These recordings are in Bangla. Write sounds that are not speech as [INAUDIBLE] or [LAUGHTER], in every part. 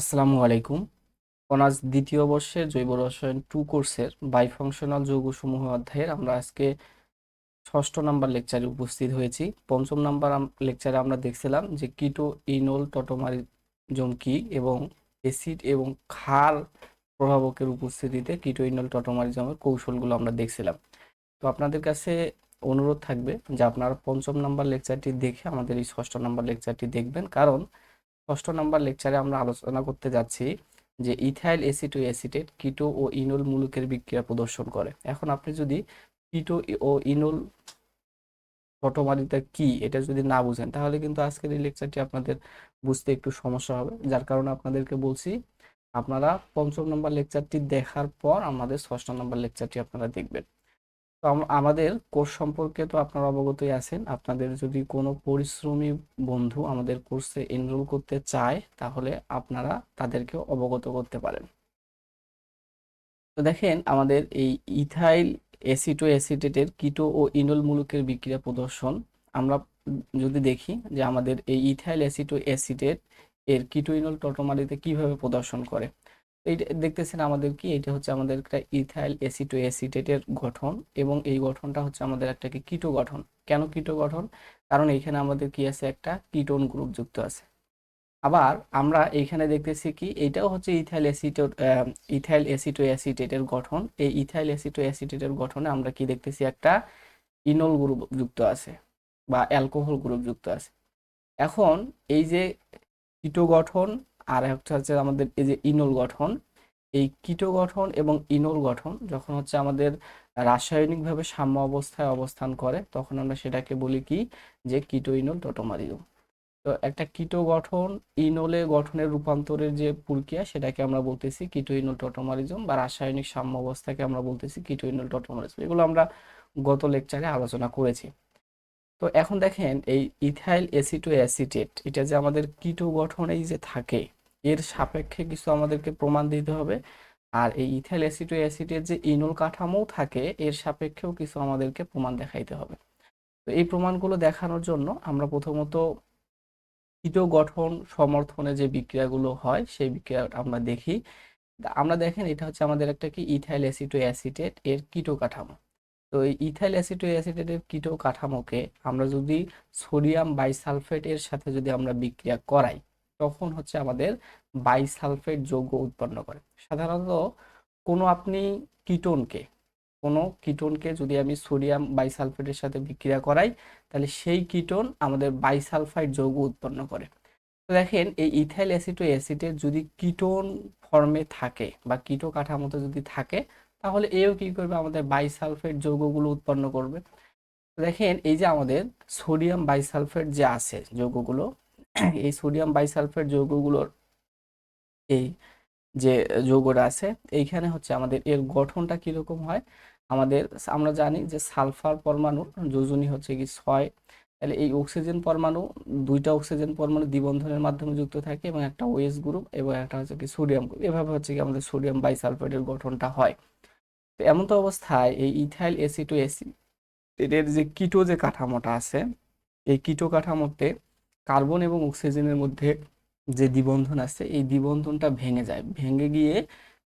আসসালামু আলাইকুম। অনার্স দ্বিতীয় বর্ষের জৈব রসায়ন টু কোর্সের বাইফাংশনাল যৌগসমূহ অধ্যায়ের আমরা আজকে ষষ্ঠ নাম্বার লেকচারে উপস্থিত হয়েছি। পঞ্চম নাম্বার লেকচারে আমরা দেখছিলাম যে কিটো ইনোল টটোমারিজম কি এবং অ্যাসিড এবং ক্ষার প্রভাবকের উপস্থিতিতে কিটো ইনোল টটোমারিজমের কৌশলগুলো আমরা দেখছিলাম। তো আপনাদের কাছে অনুরোধ থাকবে যে আপনারা পঞ্চম নাম্বার লেকচারটি দেখে আমাদের এই ষষ্ঠ নাম্বার লেকচারটি দেখবেন। কারণ ষষ্ঠ নম্বর লেকচারে আমরা আলোচনা করতে যাচ্ছি যে ইথাইল ও অ্যাসিটেট কিটো ও ইনোল মূলকের বিক্রিয়া প্রদর্শন করে। এখন আপনি যদি কিটো ও ইনোল ফটোমারিটা কি, এটা যদি না বুঝেন, তাহলে কিন্তু আজকের এই লেকচারটি আপনাদের বুঝতে একটু সমস্যা হবে। যার কারণে আপনাদেরকে বলছি, আপনারা পঞ্চম নম্বর লেকচারটি দেখার পর আমাদের ষষ্ঠ নম্বর লেকচারটি আপনারা দেখবেন। তো আমাদের কোর্স সম্পর্কে তো আপনারা অবগতই আছেন। আপনাদের যদি কোনো পরিশ্রমী বন্ধু আমাদের কোর্সে এনরোল করতে চায়, তাহলে আপনারা তাদেরকে অবগত করতে পারেন। তো দেখেন, আমাদের এই ইথাইল অ্যাসিটো অ্যাসিটেটের কিটো ও ইনোল মূলকের বিক্রিয়া প্রদর্শন। আমরা যদি দেখি যে আমাদের এই ইথাইল অ্যাসিটো অ্যাসিটেট এর কিটো ইনোল টটোমারিতে কীভাবে প্রদর্শন করে এইটা দেখতেছেন আমাদের কি? এটা হচ্ছে আমাদের একটা ইথাইল অ্যাসিটো অ্যাসিটেটের গঠন এবং এই গঠনটা হচ্ছে আমাদের একটা কি কিটো গঠন কেন কিটো গঠন কারণ এইখানে আমাদের কি আছে? একটা কিটোন গ্রুপ যুক্ত আছে। আবার আমরা এইখানে দেখতেছি কি? এটাও হচ্ছে ইথাইল অ্যাসিটো ইথাইল অ্যাসিটো অ্যাসিটেটের গঠন। এই ইথাইল অ্যাসিটো অ্যাসিটেটের গঠনে আমরা কি দেখতেছি? একটা ইনল গ্রুপ যুক্ত আছে বা অ্যালকোহল গ্রুপ যুক্ত আছে। এখন এই যে কিটো গঠন আর একটা হচ্ছে আমাদের এই যে ইনোল গঠন, এই কিটো গঠন এবং ইনোল গঠন যখন হচ্ছে আমাদের রাসায়নিকভাবে সাম্য অবস্থায় অবস্থান করে, তখন আমরা সেটাকে বলি কি? যে কিটো ইনোল টটোমারিজম তো একটা কিটো গঠন ইনোলে গঠনের রূপান্তরের যে প্রক্রিয়া, সেটাকে আমরা বলতেছি কিটো ইনোল টটোমারিজম বা রাসায়নিক সাম্য অবস্থাকে আমরা বলতেছি কিটো ইনোল টটোমারিজম। এগুলো আমরা গত লেকচারে আলোচনা করেছি। তো এখন দেখেন এই ইথাইল অ্যাসিটো অ্যাসিটেট এটা যে আমাদের কিটো গঠনেই যে থাকে, এর সাপেক্ষে কিছু আমাদেরকে প্রমাণ দিতে হবে। আর এই ইথাইল অ্যাসিড অ্যাসিডের যে ইনল কাঠামো থাকে, এর সাপেক্ষেও কিছু আমাদেরকে প্রমাণ দেখাইতে হবে। তো এই প্রমাণগুলো দেখানোর জন্য আমরা প্রথমত কিটো গঠন সমর্থনে যে বিক্রিয়াগুলো হয়, সেই বিক্রিয়া আমরা দেখি। আমরা দেখেন এটা হচ্ছে আমাদের একটা কি? ইথাইল অ্যাসিটো অ্যাসিটেট এর কিটো কাঠামো তো এই ইথাইল অ্যাসিটো অ্যাসিটেটের কিটো কাঠামোকে আমরা যদি সোডিয়াম বাইসালফেটের সাথে যদি আমরা বিক্রিয়া করাই, তখন হচ্ছে আমাদের বাইসালফেট যৌগ উৎপন্ন করে। সাধারণত কোনো আপনি কিটোনকে, কোনো কিটোনকে যদি আমি সোডিয়াম বাইসালফেটের সাথে বিক্রিয়া করাই, তাহলে সেই কিটোন আমাদের বাইসালফাইড যৌগ উৎপন্ন করে। তো দেখেন, এই ইথাইল অ্যাসিটো অ্যাসিডের যদি কিটোন ফর্মে থাকে বা কিটো কাঠামোতে যদি থাকে তাহলে এও কি করবে? আমাদের বাইসালফেট যৌগগুলো উৎপন্ন করবে। দেখেন, এই যে আমাদের সোডিয়াম বাইসালফেট যে আছে যৌগগুলো, [CLEARS THROAT] এই সোডিয়াম বাইসালফেট যৌগগুলোর এই যে যৌগটা আছে, এইখানে হচ্ছে আমাদের এর গঠনটা কীরকম হয়? আমাদের, আমরা জানি যে সালফার পরমাণু যোজনী হচ্ছে কি ছয়। তাহলে এই অক্সিজেন পরমাণু, দুইটা অক্সিজেন পরমাণু দ্বিবন্ধনের মাধ্যমে যুক্ত থাকে এবং একটা ওএস গ্রুপ এবং একটা হচ্ছে কি সোডিয়াম গ্রুপ এভাবে হচ্ছে কি আমাদের সোডিয়াম বাইসালফেটের গঠনটা হয়। তো এমন তো অবস্থায় এই ইথাইল অ্যাসিটো অ্যাসিড এর যে কিটো যে কাঠামোটা আছে, এই কিটো কাঠামোতে কার্বন এবং অক্সিজেনের মধ্যে যে দ্বিবন্ধন আছে, এই দ্বিবন্ধনটা ভেঙে যায়। ভেঙে গিয়ে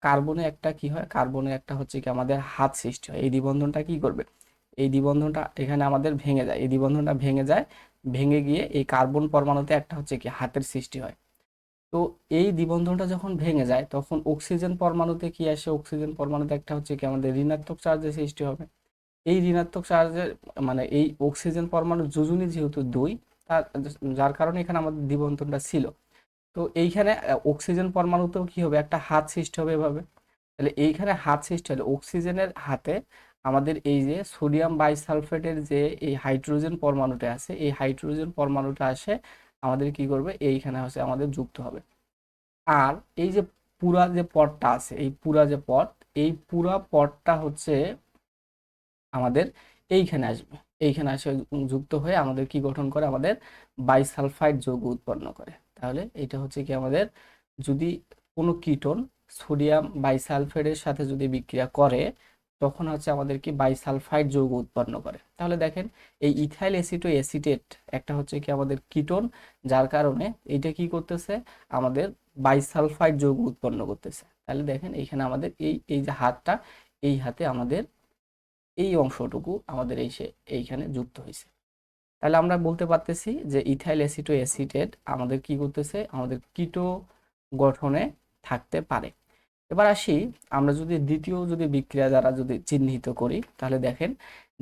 কার্বনে একটা কি হয়? কার্বনে একটা হচ্ছে কি আমাদের হাত সৃষ্টি হয়। এই দ্বিবন্ধনটা কি করবে? এই দ্বিবন্ধনটা এখানে আমাদের ভেঙে যায়। এই দ্বিবন্ধনটা ভেঙে যায়। ভেঙে গিয়ে এই কার্বন পরমাণুতে একটা হচ্ছে কি হাতের সৃষ্টি হয়। তো এই দ্বিবন্ধনটা যখন ভেঙে যায়, তখন অক্সিজেন পরমাণুতে কি আসে? অক্সিজেন পরমাণুতে একটা হচ্ছে কি আমাদের ঋণাত্মক চার্জের সৃষ্টি হবে। এই ঋণাত্মক চার্জের মানে এই অক্সিজেন পরমাণুর যোজনী যেহেতু দুই, তার যার কারণে এখানে আমাদের দ্বিবন্ধনটা ছিল। তো এইখানে অক্সিজেন পরমাণুতেও কি হবে? একটা হাত সৃষ্টি হবে এভাবে। তাহলে এইখানে হাত সৃষ্টি হলে অক্সিজেনের হাতে আমাদের এই যে সোডিয়াম বাইসালফেটের যে এই হাইড্রোজেন পরমাণুটা আছে, এই হাইড্রোজেন পরমাণুটা আসে আমাদের কি করবে? এইখানে হচ্ছে আমাদের যুক্ত হবে। আর এই যে পুরা যে পটটা আছে, এই পুরা যে পট এই পুরা পটটা হচ্ছে আমাদের এইখানে আসবে। এইখানে আসে যুক্ত হয়ে আমাদের কি গঠন করে? আমাদের বাইসালফাইড যৌগ উৎপন্ন করে। তাহলে এটা হচ্ছে কি আমাদের যদি কোনো কিটোন সোডিয়াম বাইসালফেটের সাথে যদি বিক্রিয়া করে তখন হচ্ছে আমাদের কি বাইসালফাইড যৌগ উৎপন্ন করে। তাহলে দেখেন, এই ইথাইল অ্যাসিটো অ্যাসিটেট একটা হচ্ছে কি আমাদের কিটোন যার কারণে এটা কি করতেছে? আমাদের বাইসালফাইড যৌগ উৎপন্ন করতেছে। তাহলে দেখেন, এইখানে আমাদের এই এই যে হাতটা, এই হাতে আমাদের এই অংশটুকু আমাদের এই এইখানে যুক্ত হয়েছে। তাহলে আমরা বলতে পারতেছি যে ইথাইল অ্যাসিটো অ্যাসিটেট আমাদের কি করতেছে? আমাদের কিটো গঠনে থাকতে পারে। এবার আসি, আমরা যদি দ্বিতীয় যদি বিক্রিয়া দ্বারা যদি চিহ্নিত করি, তাহলে দেখেন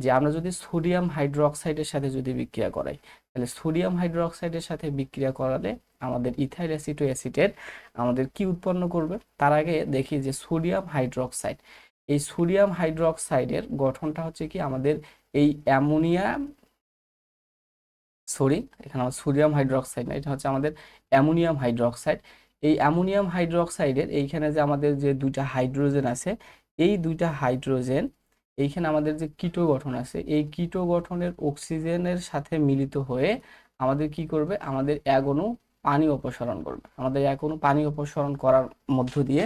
যে আমরা যদি সোডিয়াম হাইড্রোক্সাইডের সাথে যদি বিক্রিয়া করাই, তাহলে সোডিয়াম হাইড্রোক্সাইডের সাথে বিক্রিয়া করালে আমাদের ইথাইল অ্যাসিটো অ্যাসিটেট আমাদের কি উৎপন্ন করবে? তার আগে দেখি যে সোডিয়াম হাইড্রোক্সাইড, এই সোডিয়াম হাইড্রোক্সাইডের গঠনটা হচ্ছে কি আমাদের এই অ্যামোনিয়া, সরি, এখানে আমার সোডিয়াম হাইড্রোক্সাইড না, এটা হচ্ছে আমাদের অ্যামোনিয়াম হাইড্রোক্সাইড এই অ্যামোনিয়াম হাইড্রোক্সাইডের এইখানে যে আমাদের যে দুইটা হাইড্রোজেন আছে, এই দুইটা হাইড্রোজেন, এইখানে আমাদের যে কিটো গঠন আছে, এই কিটো গঠনের অক্সিজেনের সাথে মিলিত হয়ে আমাদের কি করবে? আমাদের অণু পানি অপসারণ করবে। আমাদের এক পানি অপসারণ করার মধ্য দিয়ে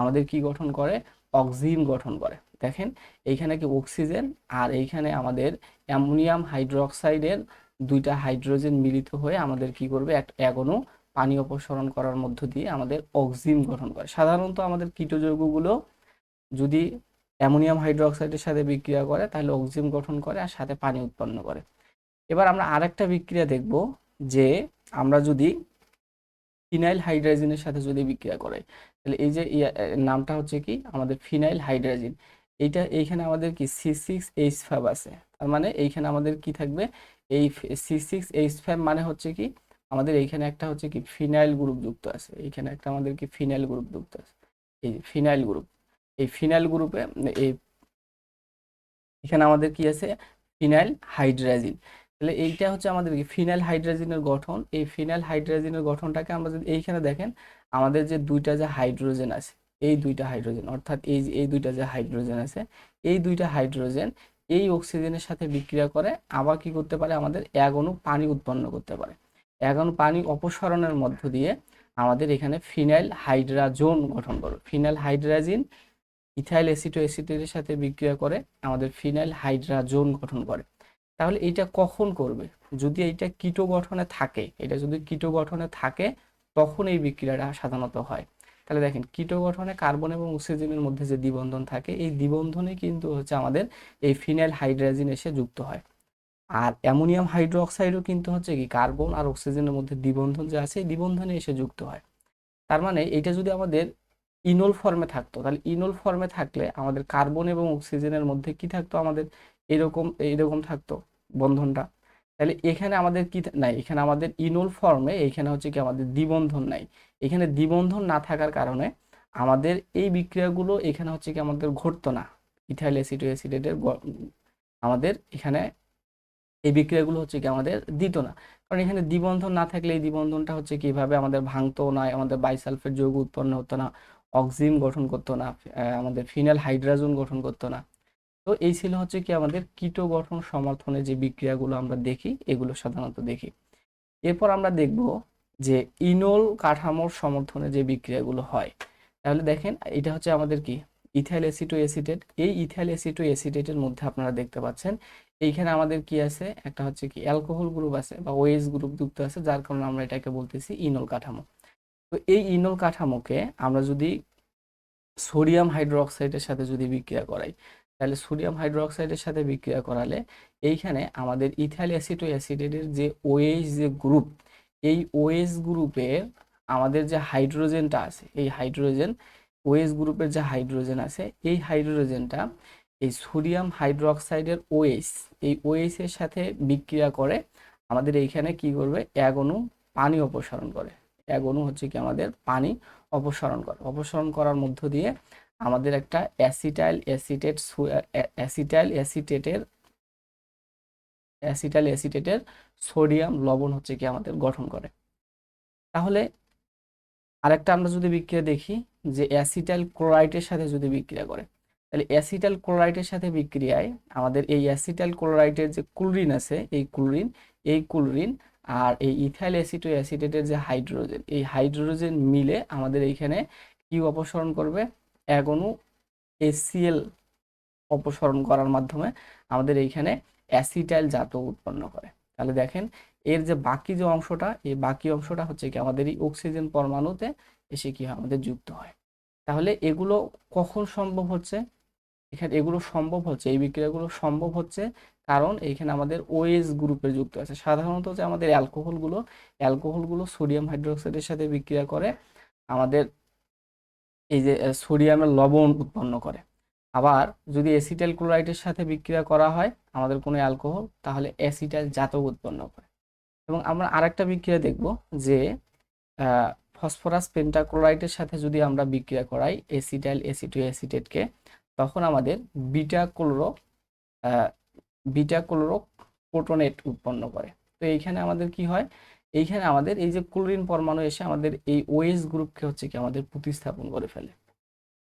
আমাদের কি গঠন করে? অক্সিন গঠন করে। দেখেন, এইখানে কি অক্সিজেন আর এইখানে আমাদের অ্যামোনিয়াম হাইড্রোক্সাইডের দুইটা হাইড্রোজেন মিলিত হয়ে আমাদের কি করবে? এক অণু পানি অপসরণ করার মধ্য দিয়ে আমাদের অক্সিম গঠন করে। সাধারণত আমাদের কীটযৌগগুলো যদি অ্যামোনিয়াম হাইড্রোক্সাইডের সাথে বিক্রিয়া করে, তাহলে অক্সিম গঠন করে আর সাথে পানি উৎপন্ন করে। এবার আমরা আরেকটা বিক্রিয়া দেখব যে আমরা যদি ফিনাইল হাইড্রাজিনের সাথে যদি বিক্রিয়া করে, তাহলে এই যে নামটা হচ্ছে কি? আমাদের ফিনাইল হাইড্রাজিন। এইটা, এইখানে আমাদের কি? সি সিক্স এইচ ফাইভ আছে। তার মানে এইখানে আমাদের কি থাকবে? এই সি সিক্স এইচ ফাইভ মানে হচ্ছে কি? আমাদের এইখানে একটা হচ্ছে কি ফিনাইল গ্রুপ যুক্ত আছে। এইখানে একটা আমাদের কি ফিনাইল গ্রুপ যুক্ত আছে। এই ফিনাইল গ্রুপ, এই ফিনাইল গ্রুপে এই এখানে আমাদের কি আছে? Phenyl hydrazine. তাহলে এইটা হচ্ছে আমাদের কি ফিনাইল হাইড্রাজিনের গঠন। এই ফিনাইল হাইড্রাজিনের গঠনটাকে আমরা যদি এইখানে দেখেন, আমাদের যে দুইটা যে হাইড্রোজেন আছে, এই দুইটা হাইড্রোজেন, অর্থাৎ এই এই দুইটা যে হাইড্রোজেন আছে, এই দুইটা হাইড্রোজেন এই অক্সিজেনের সাথে বিক্রিয়া করে আবার কি করতে পারে? আমাদের এক অণু পানি উৎপন্ন করতে পারে। অণু পানি অপসারণের মধ্য দিয়ে আমাদের এখানে ফিনাইল হাইড্রাজোন গঠন করবে ফিনাইল হাইড্রাজিন ইথাইল অ্যাসিটো অ্যাসিডের সাথে বিক্রিয়া করে আমাদের ফিনাইল হাইড্রাজোন গঠন করে। তাহলে এইটা কখন করবে? যদি এইটা কিটো গঠনে থাকে, এটা যদি কিটো গঠনে থাকে, তখন এই বিক্রিয়াটা সাধারণত হয়। তাহলে দেখেন কিটো গঠনে কার্বন এবং অক্সিজেনের মধ্যে যে দ্বিবন্ধন থাকে, এই দ্বিবন্ধনে কিন্তু হচ্ছে আমাদের এই ফিনাইল হাইড্রাজিন এসে যুক্ত হয়। আর অ্যামোনিয়াম হাইড্রোক্সাইডও কিন্তু হচ্ছে কি কার্বন আর অক্সিজেনের মধ্যে দ্বিবন্ধন যে আছে, এই দ্বিবন্ধনে এসে যুক্ত হয়। তার মানে এটা যদি আমাদের ইনোল ফর্মে থাকতো, তাহলে ইনোল ফর্মে থাকলে আমাদের কার্বন এবং অক্সিজেনের মধ্যে কি থাকতো আমাদের? এরকম এরকম থাকতো বন্ধনটা। তাহলে এখানে আমাদের কি নাই, এখানে আমাদের ইনোল ফর্মে এইখানে হচ্ছে কি আমাদের দ্বিবন্ধন নাই। এখানে দ্বিবন্ধন না থাকার কারণে আমাদের এই বিক্রিয়াগুলো এখানে হচ্ছে কি আমাদের ঘটতো না। ইথাইল অ্যাসিড অ্যাসিডেটের আমাদের এখানে এই বিক্রিয়াগুলো হচ্ছে কি আমাদের দিত না। কারণ এখানে দ্বিবন্ধন না থাকলে এই দ্বিবন্ধনটা হচ্ছে কীভাবে আমাদের ভাঙতো না, আমাদের বাইসালফেট যৌগ উৎপন্ন হতো না অক্সিম গঠন করতো না আমাদের ফিনাল হাইড্রাজোন গঠন করতো না। তো এই ছিল হচ্ছে কি আমাদের কিটো গঠন সমর্থনে যে বিক্রিয়াগুলো আমরা দেখি, এগুলো সাধারণত দেখি। এরপর আমরা দেখব যে ইনোল কাঠামোর সমর্থনে যে বিক্রিয়াগুলো হয়। তাহলে দেখেন, এটা হচ্ছে আমাদের কি? ইথাইল অ্যাসিটো অ্যাসিটেট এই ইথাইল অ্যাসিটো অ্যাসিটেটের মধ্যে আপনারা দেখতে পাচ্ছেন এইখানে আমাদের কি আছে? একটা হচ্ছে কি অ্যালকোহল গ্রুপ আছে বা ওএস গ্রুপ যুক্ত আছে, যার কারণে আমরা এটাকে বলতেছি ইনল কাঠামো। তো এই ইনল কাঠামোকে আমরা যদি সোডিয়াম হাইড্রোক্সাইডের সাথে যদি বিক্রিয়া করাই, তাহলে সোডিয়াম হাইড্রোক্সাইডের সাথে বিক্রিয়া করালে এইখানে আমাদের ইথাইল অ্যাসিটো অ্যাসিডেটের যে ওএইচ যে গ্রুপ এই ওএস গ্রুপের আমাদের যে হাইড্রোজেনটা আছে, এই হাইড্রোজেন ওএস গ্রুপের যে হাইড্রোজেন আছে, এই হাইড্রোজেনটা এই সোডিয়াম হাইড্রোক্সাইডের ওএইচ এই এর সাথে বিক্রিয়া করে আমাদের এইখানে কি করবে? এক অণু পানি অপসারণ করে। এক অণু হচ্ছে কি আমাদের পানি অপসারণ করে। অপসারণ করার মধ্য দিয়ে আমাদের একটা অ্যাসিটাইল, অ্যাসিটেট অ্যাসিটাইল, অ্যাসিটেটের অ্যাসিটাইল, অ্যাসিটেটের সোডিয়াম লবণ হচ্ছে কি আমাদের গঠন করে। তাহলে আরেকটা আমরা যদি বিক্রিয়া দেখি যে অ্যাসিটাইল ক্লোরাইডের সাথে যদি বিক্রিয়া করে তাহলে অ্যাসিটাইল ক্লোরাইডের সাথে বিক্রিয়ায় আমাদের এই অ্যাসিটাইল ক্লোরাইডের যে ক্লোরিন আছে, এই ক্লোরিন এই ক্লোরিন আর এই ইথাইল অ্যাসিটো অ্যাসিটেটের যে হাইড্রোজেন, এই হাইড্রোজেন মিলে আমাদের এইখানে কি অপসারণ করবে? অণু এসিএল অপসারণ করার মাধ্যমে আমাদের এইখানে অ্যাসিটাইল জাত উৎপন্ন করে। তাহলে দেখেন, এর যে বাকি যে অংশটা, এই বাকি অংশটা হচ্ছে কি আমাদের এই অক্সিজেন পরমাণুতে এসে কি হয়? আমাদের যুক্ত হয়। তাহলে এগুলো কখন সম্ভব হচ্ছে? এখানে এগুলো সম্ভব হচ্ছে, এই বিক্রিয়াগুলো সম্ভব হচ্ছে কারণ এখানে আমাদের ওএস গ্রুপে যুক্ত আছে। সাধারণত যে আমাদের অ্যালকোহলগুলো অ্যালকোহলগুলো সোডিয়াম হাইড্রোক্সাইডের সাথে বিক্রিয়া করে আমাদের এই যে সোডিয়ামের লবণ উৎপন্ন করে। আবার যদি এসিটাইল ক্লোরাইডের সাথে বিক্রিয়া করা হয় আমাদের কোনো অ্যালকোহল, তাহলে অ্যাসিটাইল জাতক উৎপন্ন করে। এবং আমরা আরেকটা বিক্রিয়া দেখব যে ফসফরাস পেন্টাক্লোরাইডের সাথে যদি আমরা বিক্রিয়া করাই এসিটাইল এসিটো অ্যাসিটেটকে তখন আমাদের beta chloro beta chloro crotonate উৎপন্ন করে। তো এইখানে আমাদের কি হয়? এইখানে আমাদের এই যে ক্লোরিন পরমাণু এসে আমাদের এই ওএস গ্রুপকে হচ্ছে কি আমাদের প্রতিস্থাপন করে ফেলে।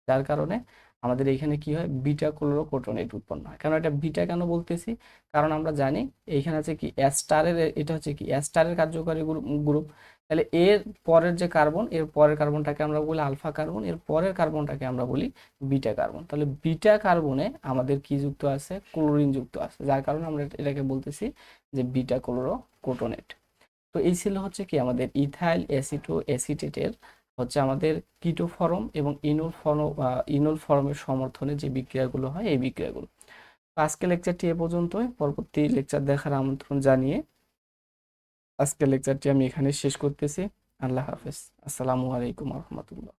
যার কারণে আমাদের এখানে কি হয়? বিটা ক্লোরো কোটোনেট উৎপন্ন হয়। কারণ এটা বিটা কেন বলতেছি? কারণ আমরা জানি এইখানে আছে কি অ্যাস্টারের এটা হচ্ছে কি অ্যাস্টারের কার্যকারী গ্রুপ। তাহলে এর পরের যে কার্বন, এর পরের কার্বনটাকে আমরা বলি আলফা কার্বন, এর পরের কার্বনটাকে আমরা বলি বিটা কার্বন। তাহলে বিটা কার্বনে আমাদের কি যুক্ত আছে? ক্লোরিন যুক্ত আছে, যার কারণে আমরা এটাকে বলতেছি যে বিটা ক্লোরো কোটোনেট তো এই ছিল হচ্ছে কি আমাদের ইথাইল অ্যাসিটো অ্যাসিটেটের হচ্ছে আমাদের কিটো ফর্ম এবং ইনোল ফর্ম ইনোল ফর্মের সমর্থনে যে বিক্রিয়াগুলো হয়, এই বিক্রিয়াগুলো। আজকে লেকচারটি এ পর্যন্তই। পরবর্তী লেকচার দেখার আমন্ত্রণ জানিয়ে আজকের লেকচারটি আমি এখানে শেষ করতেছি। আল্লাহ হাফেজ। আসসালামু আলাইকুম রহমতুল্লাহ।